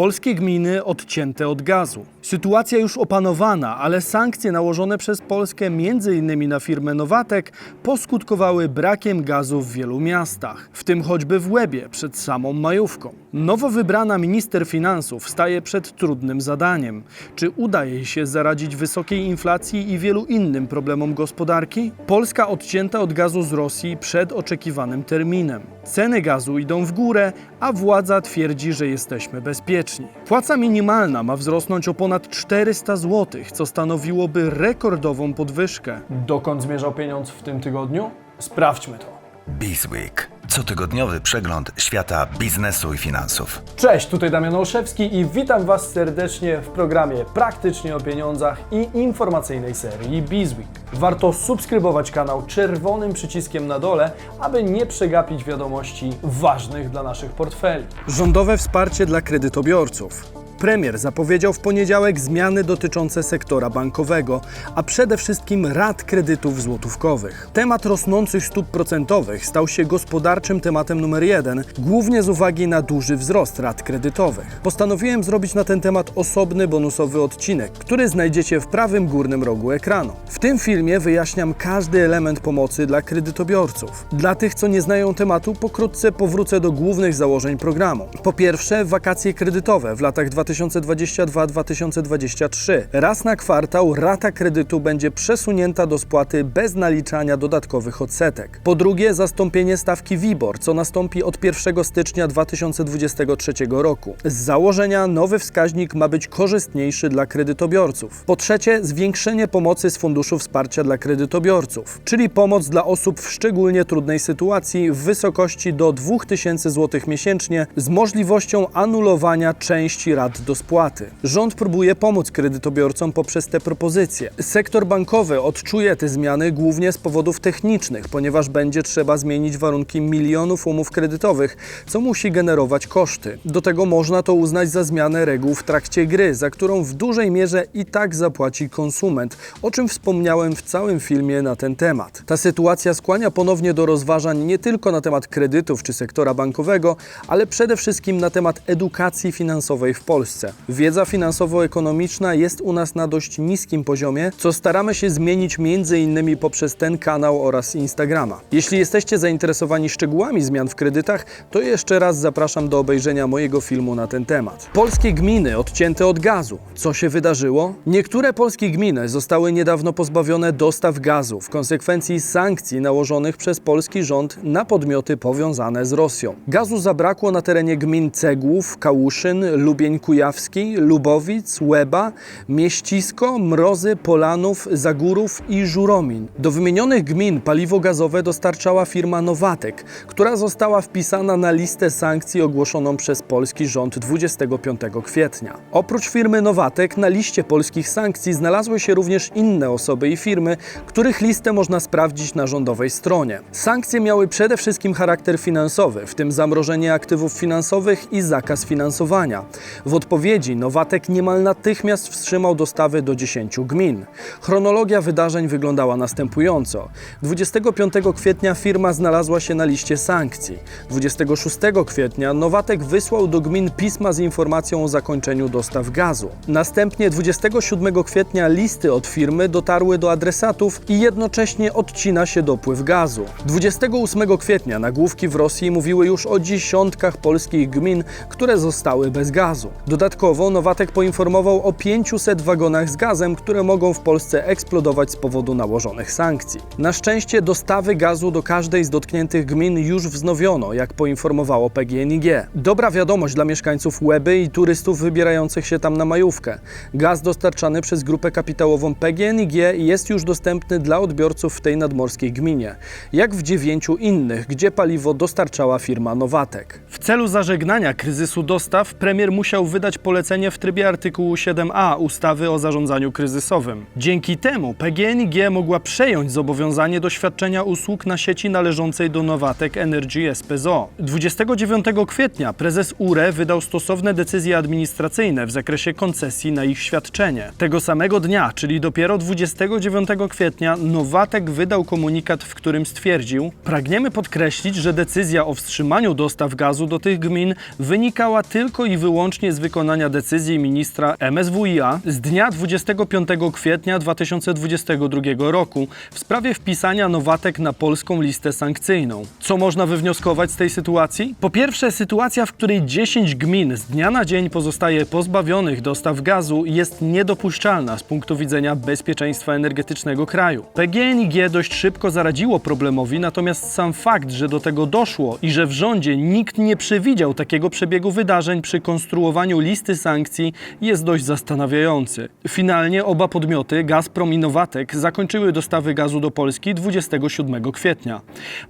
Polskie gminy odcięte od gazu. Sytuacja już opanowana, ale sankcje nałożone przez Polskę m.in. na firmę Nowatek poskutkowały brakiem gazu w wielu miastach, w tym choćby w Łebie przed samą majówką. Nowo wybrana minister finansów staje przed trudnym zadaniem. Czy uda jej się zaradzić wysokiej inflacji i wielu innym problemom gospodarki? Polska odcięta od gazu z Rosji przed oczekiwanym terminem. Ceny gazu idą w górę, a władza twierdzi, że jesteśmy bezpieczni. Płaca minimalna ma wzrosnąć o ponad 400 zł, co stanowiłoby rekordową podwyżkę. Dokąd zmierzał pieniądz w tym tygodniu? Sprawdźmy to. Bizweek. Cotygodniowy przegląd świata biznesu i finansów. Cześć, tutaj Damian Olszewski i witam Was serdecznie w programie Praktycznie o pieniądzach i informacyjnej serii Bizweek. Warto subskrybować kanał czerwonym przyciskiem na dole, aby nie przegapić wiadomości ważnych dla naszych portfeli. Rządowe wsparcie dla kredytobiorców. Premier zapowiedział w poniedziałek zmiany dotyczące sektora bankowego, a przede wszystkim rat kredytów złotówkowych. Temat rosnących stóp procentowych stał się gospodarczym tematem numer jeden, głównie z uwagi na duży wzrost rat kredytowych. Postanowiłem zrobić na ten temat osobny bonusowy odcinek, który znajdziecie w prawym górnym rogu ekranu. W tym filmie wyjaśniam każdy element pomocy dla kredytobiorców. Dla tych, co nie znają tematu, pokrótce powrócę do głównych założeń programu. Po pierwsze, wakacje kredytowe w latach 2022-2023. Raz na kwartał rata kredytu będzie przesunięta do spłaty bez naliczania dodatkowych odsetek. Po drugie, zastąpienie stawki WIBOR, co nastąpi od 1 stycznia 2023 roku. Z założenia nowy wskaźnik ma być korzystniejszy dla kredytobiorców. Po trzecie, zwiększenie pomocy z Funduszu Wsparcia dla Kredytobiorców, czyli pomoc dla osób w szczególnie trudnej sytuacji w wysokości do 2000 zł miesięcznie z możliwością anulowania części rat do spłaty. Rząd próbuje pomóc kredytobiorcom poprzez te propozycje. Sektor bankowy odczuje te zmiany głównie z powodów technicznych, ponieważ będzie trzeba zmienić warunki milionów umów kredytowych, co musi generować koszty. Do tego można to uznać za zmianę reguł w trakcie gry, za którą w dużej mierze i tak zapłaci konsument, o czym wspomniałem w całym filmie na ten temat. Ta sytuacja skłania ponownie do rozważań nie tylko na temat kredytów czy sektora bankowego, ale przede wszystkim na temat edukacji finansowej w Polsce. Wiedza finansowo-ekonomiczna jest u nas na dość niskim poziomie, co staramy się zmienić m.in. poprzez ten kanał oraz Instagrama. Jeśli jesteście zainteresowani szczegółami zmian w kredytach, to jeszcze raz zapraszam do obejrzenia mojego filmu na ten temat. Polskie gminy odcięte od gazu. Co się wydarzyło? Niektóre polskie gminy zostały niedawno pozbawione dostaw gazu w konsekwencji sankcji nałożonych przez polski rząd na podmioty powiązane z Rosją. Gazu zabrakło na terenie gmin Cegłów, Kałuszyn, Lubień Kujawski, Lubowic, Łeba, Mieścisko, Mrozy, Polanów, Zagórów i Żuromin. Do wymienionych gmin paliwo gazowe dostarczała firma Nowatek, która została wpisana na listę sankcji ogłoszoną przez polski rząd 25 kwietnia. Oprócz firmy Nowatek na liście polskich sankcji znalazły się również inne osoby i firmy, których listę można sprawdzić na rządowej stronie. Sankcje miały przede wszystkim charakter finansowy, w tym zamrożenie aktywów finansowych i zakaz finansowania. W odpowiedzi Nowatek niemal natychmiast wstrzymał dostawy do 10 gmin. Chronologia wydarzeń wyglądała następująco. 25 kwietnia firma znalazła się na liście sankcji. 26 kwietnia Nowatek wysłał do gmin pisma z informacją o zakończeniu dostaw gazu. Następnie 27 kwietnia listy od firmy dotarły do adresatów i jednocześnie odcina się dopływ gazu. 28 kwietnia nagłówki w Rosji mówiły już o dziesiątkach polskich gmin, które zostały bez gazu. Dodatkowo Nowatek poinformował o 500 wagonach z gazem, które mogą w Polsce eksplodować z powodu nałożonych sankcji. Na szczęście dostawy gazu do każdej z dotkniętych gmin już wznowiono, jak poinformowało PGNiG. Dobra wiadomość dla mieszkańców Łeby i turystów wybierających się tam na majówkę. Gaz dostarczany przez grupę kapitałową PGNiG jest już dostępny dla odbiorców w tej nadmorskiej gminie, jak w dziewięciu innych, gdzie paliwo dostarczała firma Nowatek. W celu zażegnania kryzysu dostaw premier musiał wydać polecenie w trybie artykułu 7a ustawy o zarządzaniu kryzysowym. Dzięki temu PGNiG mogła przejąć zobowiązanie do świadczenia usług na sieci należącej do Nowatek Energy SPZO. 29 kwietnia prezes URE wydał stosowne decyzje administracyjne w zakresie koncesji na ich świadczenie. Tego samego dnia, czyli dopiero 29 kwietnia, Nowatek wydał komunikat, w którym stwierdził: Pragniemy podkreślić, że decyzja o wstrzymaniu dostaw gazu do tych gmin wynikała tylko i wyłącznie z wykonania decyzji ministra MSWiA z dnia 25 kwietnia 2022 roku w sprawie wpisania Nowatek na polską listę sankcyjną. Co można wywnioskować z tej sytuacji? Po pierwsze, sytuacja, w której 10 gmin z dnia na dzień pozostaje pozbawionych dostaw gazu jest niedopuszczalna z punktu widzenia bezpieczeństwa energetycznego kraju. PGNiG dość szybko zaradziło problemowi, natomiast sam fakt, że do tego doszło i że w rządzie nikt nie przewidział takiego przebiegu wydarzeń przy konstruowaniu listy sankcji jest dość zastanawiający. Finalnie oba podmioty, Gazprom i Nowatek, zakończyły dostawy gazu do Polski 27 kwietnia.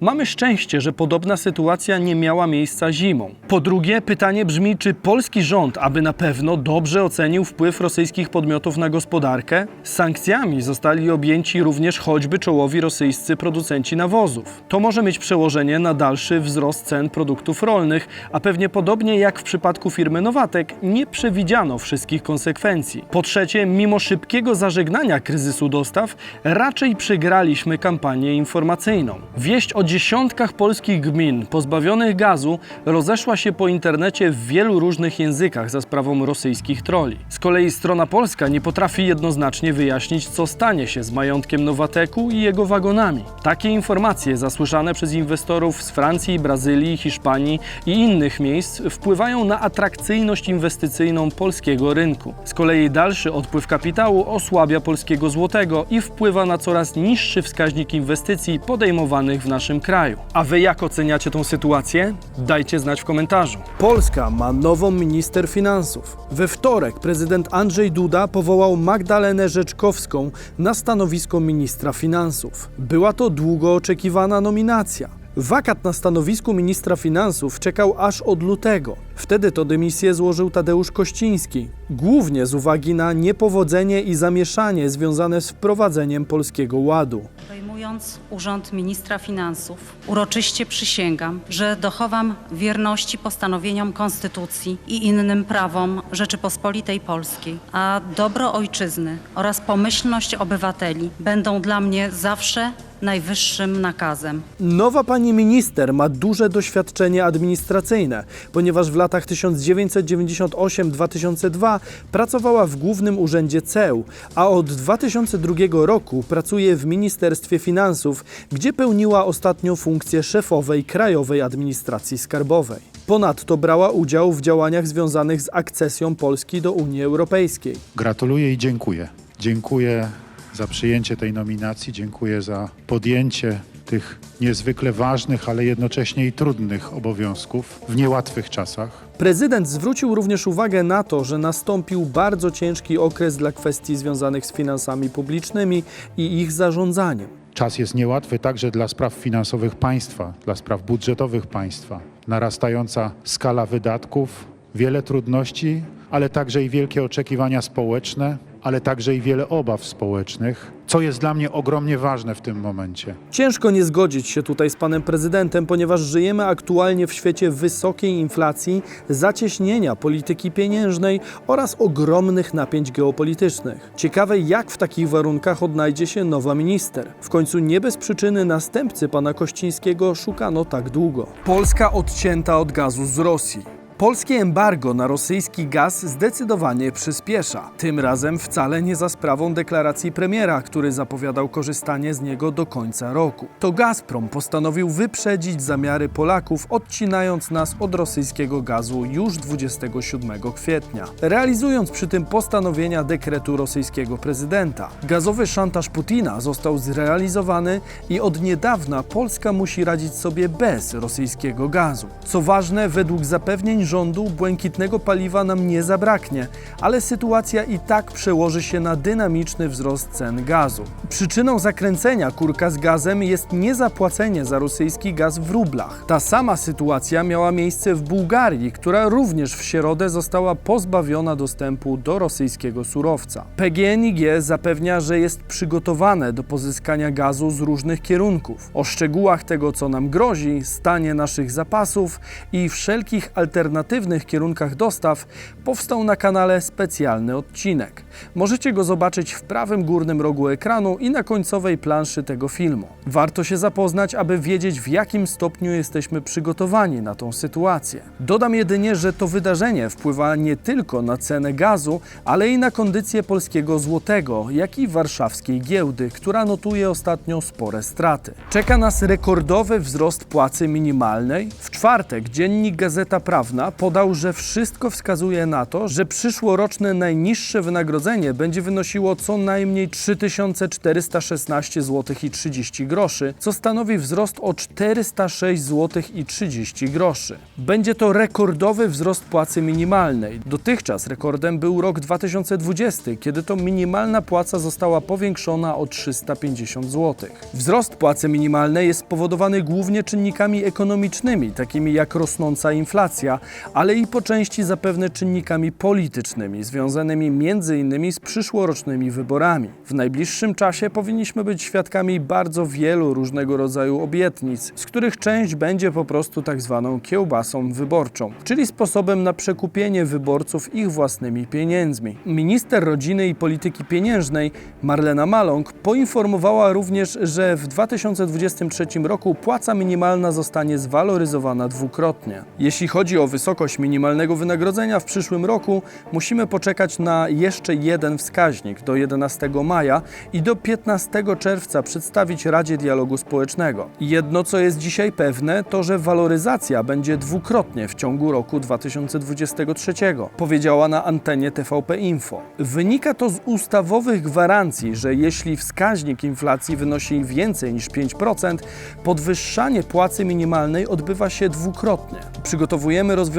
Mamy szczęście, że podobna sytuacja nie miała miejsca zimą. Po drugie, pytanie brzmi, czy polski rząd, aby na pewno dobrze ocenił wpływ rosyjskich podmiotów na gospodarkę? Sankcjami zostali objęci również choćby czołowi rosyjscy producenci nawozów. To może mieć przełożenie na dalszy wzrost cen produktów rolnych, a pewnie podobnie jak w przypadku firmy Nowatek, nie przewidziano wszystkich konsekwencji. Po trzecie, mimo szybkiego zażegnania kryzysu dostaw, raczej przegraliśmy kampanię informacyjną. Wieść o dziesiątkach polskich gmin pozbawionych gazu rozeszła się po internecie w wielu różnych językach za sprawą rosyjskich troli. Z kolei strona polska nie potrafi jednoznacznie wyjaśnić, co stanie się z majątkiem Nowateku i jego wagonami. Takie informacje zasłyszane przez inwestorów z Francji, Brazylii, Hiszpanii i innych miejsc wpływają na atrakcyjność inwestycyjną polskiego rynku. Z kolei dalszy odpływ kapitału osłabia polskiego złotego i wpływa na coraz niższy wskaźnik inwestycji podejmowanych w naszym kraju. A wy jak oceniacie tą sytuację? Dajcie znać w komentarzu. Polska ma nową minister finansów. We wtorek prezydent Andrzej Duda powołał Magdalenę Rzeczkowską na stanowisko ministra finansów. Była to długo oczekiwana nominacja. Wakat na stanowisku ministra finansów czekał aż od lutego. Wtedy to dymisję złożył Tadeusz Kościński, głównie z uwagi na niepowodzenie i zamieszanie związane z wprowadzeniem polskiego ładu. Obejmując urząd ministra finansów, uroczyście przysięgam, że dochowam wierności postanowieniom Konstytucji i innym prawom Rzeczypospolitej Polskiej, a dobro ojczyzny oraz pomyślność obywateli będą dla mnie zawsze najwyższym nakazem. Nowa pani minister ma duże doświadczenie administracyjne, ponieważ w latach 1998-2002 pracowała w Głównym Urzędzie CEU, a od 2002 roku pracuje w Ministerstwie Finansów, gdzie pełniła ostatnio funkcję szefowej Krajowej Administracji Skarbowej. Ponadto brała udział w działaniach związanych z akcesją Polski do Unii Europejskiej. Gratuluję i dziękuję. Dziękuję za przyjęcie tej nominacji, dziękuję za podjęcie tych niezwykle ważnych, ale jednocześnie i trudnych obowiązków w niełatwych czasach. Prezydent zwrócił również uwagę na to, że nastąpił bardzo ciężki okres dla kwestii związanych z finansami publicznymi i ich zarządzaniem. Czas jest niełatwy także dla spraw finansowych państwa, dla spraw budżetowych państwa. Narastająca skala wydatków, wiele trudności, ale także i wielkie oczekiwania społeczne, ale także i wiele obaw społecznych, co jest dla mnie ogromnie ważne w tym momencie. Ciężko nie zgodzić się tutaj z panem prezydentem, ponieważ żyjemy aktualnie w świecie wysokiej inflacji, zacieśnienia polityki pieniężnej oraz ogromnych napięć geopolitycznych. Ciekawe, jak w takich warunkach odnajdzie się nowa minister. W końcu nie bez przyczyny następcy pana Kościńskiego szukano tak długo. Polska odcięta od gazu z Rosji. Polskie embargo na rosyjski gaz zdecydowanie przyspiesza. Tym razem wcale nie za sprawą deklaracji premiera, który zapowiadał korzystanie z niego do końca roku. To Gazprom postanowił wyprzedzić zamiary Polaków, odcinając nas od rosyjskiego gazu już 27 kwietnia, realizując przy tym postanowienia dekretu rosyjskiego prezydenta. Gazowy szantaż Putina został zrealizowany i od niedawna Polska musi radzić sobie bez rosyjskiego gazu. Co ważne, według zapewnień rządu błękitnego paliwa nam nie zabraknie, ale sytuacja i tak przełoży się na dynamiczny wzrost cen gazu. Przyczyną zakręcenia kurka z gazem jest niezapłacenie za rosyjski gaz w rublach. Ta sama sytuacja miała miejsce w Bułgarii, która również w środę została pozbawiona dostępu do rosyjskiego surowca. PGNiG zapewnia, że jest przygotowane do pozyskania gazu z różnych kierunków. O szczegółach tego, co nam grozi, stanie naszych zapasów i wszelkich alternatywnych alternatywnych kierunkach dostaw, powstał na kanale specjalny odcinek. Możecie go zobaczyć w prawym górnym rogu ekranu i na końcowej planszy tego filmu. Warto się zapoznać, aby wiedzieć, w jakim stopniu jesteśmy przygotowani na tą sytuację. Dodam jedynie, że to wydarzenie wpływa nie tylko na cenę gazu, ale i na kondycję polskiego złotego, jak i warszawskiej giełdy, która notuje ostatnio spore straty. Czeka nas rekordowy wzrost płacy minimalnej. W czwartek dziennik Gazeta Prawna podał, że wszystko wskazuje na to, że przyszłoroczne najniższe wynagrodzenie będzie wynosiło co najmniej 3416 zł i 30 groszy, co stanowi wzrost o 406 zł i 30 groszy. Będzie to rekordowy wzrost płacy minimalnej. Dotychczas rekordem był rok 2020, kiedy to minimalna płaca została powiększona o 350 zł. Wzrost płacy minimalnej jest spowodowany głównie czynnikami ekonomicznymi, takimi jak rosnąca inflacja, ale i po części zapewne czynnikami politycznymi, związanymi m.in. z przyszłorocznymi wyborami. W najbliższym czasie powinniśmy być świadkami bardzo wielu różnego rodzaju obietnic, z których część będzie po prostu tak zwaną kiełbasą wyborczą, czyli sposobem na przekupienie wyborców ich własnymi pieniędzmi. Minister Rodziny i Polityki Pieniężnej Marlena Maląg poinformowała również, że w 2023 roku płaca minimalna zostanie zwaloryzowana dwukrotnie. Jeśli chodzi o wysokość minimalnego wynagrodzenia w przyszłym roku, musimy poczekać na jeszcze jeden wskaźnik do 11 maja i do 15 czerwca przedstawić Radzie Dialogu Społecznego. Jedno, co jest dzisiaj pewne, to że waloryzacja będzie dwukrotnie w ciągu roku 2023, powiedziała na antenie TVP Info. Wynika to z ustawowych gwarancji, że jeśli wskaźnik inflacji wynosi więcej niż 5%, podwyższanie płacy minimalnej odbywa się dwukrotnie. Przygotowujemy rozwiązania,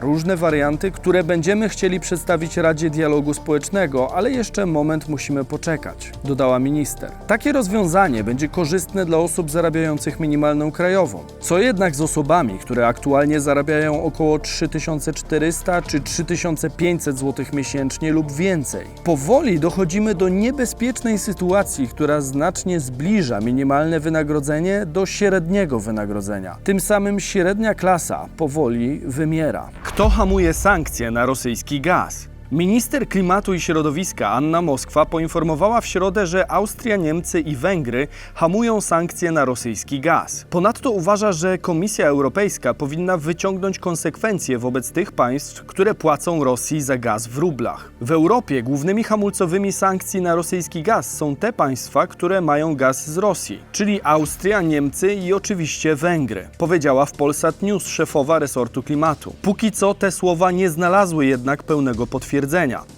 różne warianty, które będziemy chcieli przedstawić Radzie Dialogu Społecznego, ale jeszcze moment musimy poczekać, dodała minister. Takie rozwiązanie będzie korzystne dla osób zarabiających minimalną krajową. Co jednak z osobami, które aktualnie zarabiają około 3400 czy 3500 zł miesięcznie lub więcej? Powoli dochodzimy do niebezpiecznej sytuacji, która znacznie zbliża minimalne wynagrodzenie do średniego wynagrodzenia. Tym samym średnia klasa powoli wymiera. Kto hamuje sankcje na rosyjski gaz? Minister Klimatu i Środowiska Anna Moskwa poinformowała w środę, że Austria, Niemcy i Węgry hamują sankcje na rosyjski gaz. Ponadto uważa, że Komisja Europejska powinna wyciągnąć konsekwencje wobec tych państw, które płacą Rosji za gaz w rublach. W Europie głównymi hamulcowymi sankcji na rosyjski gaz są te państwa, które mają gaz z Rosji, czyli Austria, Niemcy i oczywiście Węgry, powiedziała w Polsat News szefowa resortu klimatu. Póki co te słowa nie znalazły jednak pełnego potwierdzenia.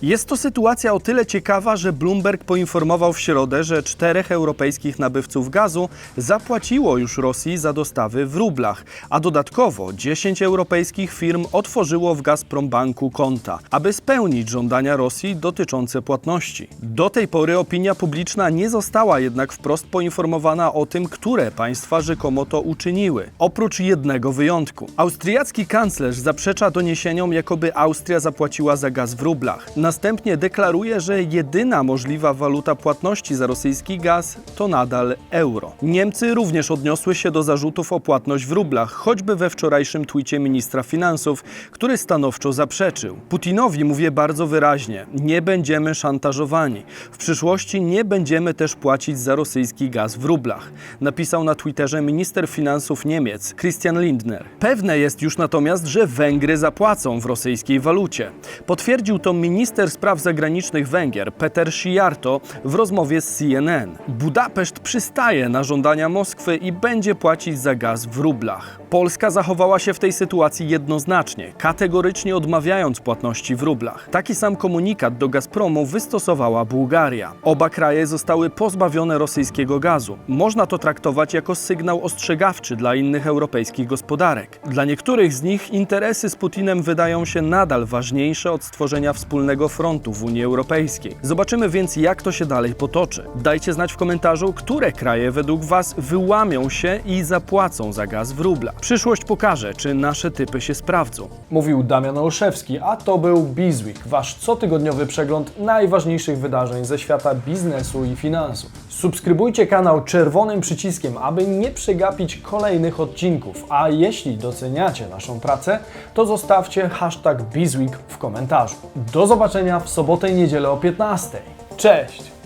Jest to sytuacja o tyle ciekawa, że Bloomberg poinformował w środę, że czterech europejskich nabywców gazu zapłaciło już Rosji za dostawy w rublach, a dodatkowo 10 europejskich firm otworzyło w Gazprombanku konta, aby spełnić żądania Rosji dotyczące płatności. Do tej pory opinia publiczna nie została jednak wprost poinformowana o tym, które państwa rzekomo to uczyniły, oprócz jednego wyjątku. Austriacki kanclerz zaprzecza doniesieniom, jakoby Austria zapłaciła za gaz w rublach. Następnie deklaruje, że jedyna możliwa waluta płatności za rosyjski gaz to nadal euro. Niemcy również odniosły się do zarzutów o płatność w rublach, choćby we wczorajszym twicie ministra finansów, który stanowczo zaprzeczył. Putinowi mówię bardzo wyraźnie: nie będziemy szantażowani. W przyszłości nie będziemy też płacić za rosyjski gaz w rublach, napisał na Twitterze minister finansów Niemiec Christian Lindner. Pewne jest już natomiast, że Węgry zapłacą w rosyjskiej walucie. Potwierdził to minister spraw zagranicznych Węgier Peter Szijarto w rozmowie z CNN. Budapeszt przystaje na żądania Moskwy i będzie płacić za gaz w rublach. Polska zachowała się w tej sytuacji jednoznacznie, kategorycznie odmawiając płatności w rublach. Taki sam komunikat do Gazpromu wystosowała Bułgaria. Oba kraje zostały pozbawione rosyjskiego gazu. Można to traktować jako sygnał ostrzegawczy dla innych europejskich gospodarek. Dla niektórych z nich interesy z Putinem wydają się nadal ważniejsze od stworzenia wspólnego frontu w Unii Europejskiej. Zobaczymy więc, jak to się dalej potoczy. Dajcie znać w komentarzu, które kraje według Was wyłamią się i zapłacą za gaz w rublach. Przyszłość pokaże, czy nasze typy się sprawdzą. Mówił Damian Olszewski, a to był Bizweek, wasz cotygodniowy przegląd najważniejszych wydarzeń ze świata biznesu i finansów. Subskrybujcie kanał czerwonym przyciskiem, aby nie przegapić kolejnych odcinków, a jeśli doceniacie naszą pracę, to zostawcie hashtag Bizweek w komentarzu. Do zobaczenia w sobotę i niedzielę o 15. Cześć!